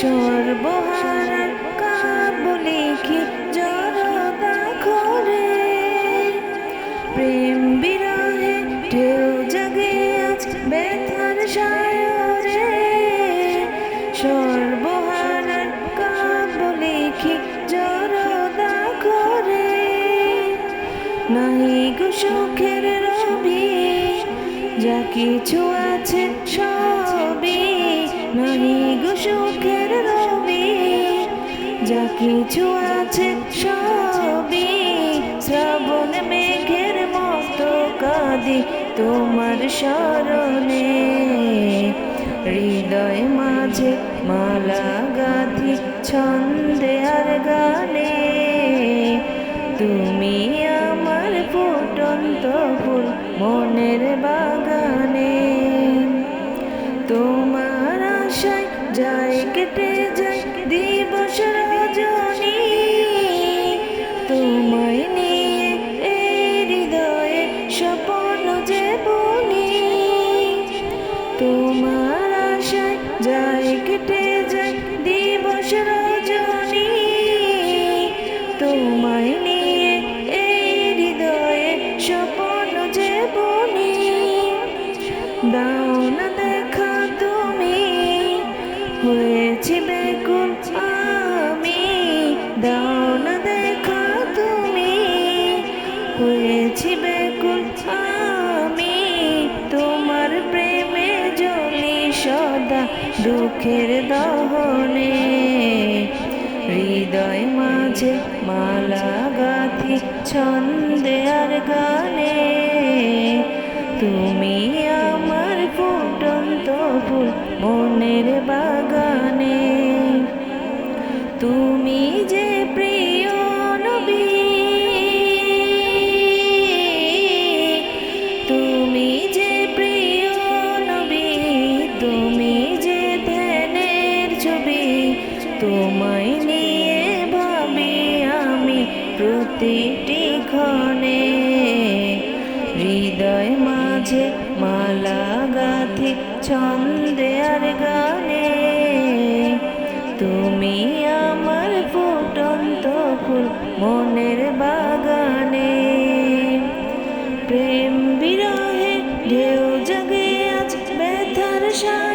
সর্বহারার কাব্য লিখি জড়তা করে প্রেম বিরহে ঢেউ জাগে আজ ব্যথার সায়রে সর্বহারার কাব্য লিখি জড়তা করে নাই গো সুখের রবি, যা কিছু আছে সবই। গো সুখের কিছু আছে সবই শ্রাবণ মেঘের মতো কাঁদি তোমার স্মরণে হৃদয় মাঝে মালা গাথি, ছন্দে আর গানে। তুমি আমার ফুটন্ত ফুল মনের বাগানে। স্বপ্ন যে বনি তোমার আশায় যায় কেটে যায় দিবস রজনী। তোমায় নিয়ে এই হৃদয়ে স্বপ্ন যে বনি দাও সদা দুঃখের দহনে হৃদয় মাঝে মালা গাথি ছন্দে আর গানে তুমি আমার ফুটন্ত ফুল তোমায় নিয়ে ভাবি আমি প্রতিটি ক্ষণে। হৃদয় মাঝে মালা গাথি, ছন্দে আর গানে। তুমি আমার ফুটন্ত ফুল মনের বাগানে। প্রেম বিরহে ঢেউ জাগে আজ ব্যথার সায়রে